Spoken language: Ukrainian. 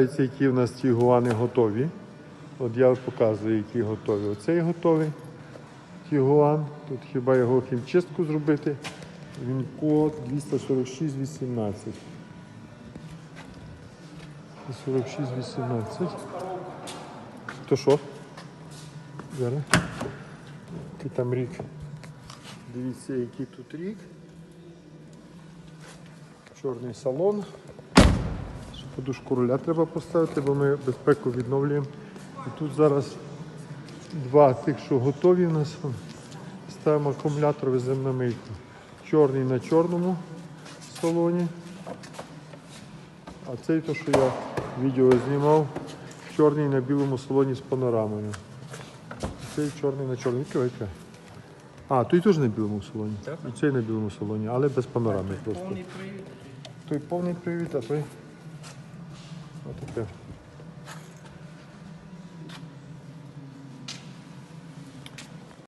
Які в нас ці гуани готові. От я показую, які готові. Оцей готовий тігуан. Тут хіба його хімчистку зробити. Він код 246-18. 246-18. То що? Зараз. Який там рік? Дивіться, який тут рік. Чорний салон. Подушку руля треба поставити, бо ми безпеку відновлюємо. І тут зараз два тих, що готові у нас. Ставимо акумулятор, веземо на мийку. Чорний на чорному салоні. А цей то, що я відео знімав, чорний на білому салоні з панорамою. Цей чорний на чорному. Відкривай. А, той теж на білому салоні. І цей на білому салоні, але без панорами просто. Той повний привід, а той. Outro tá pé.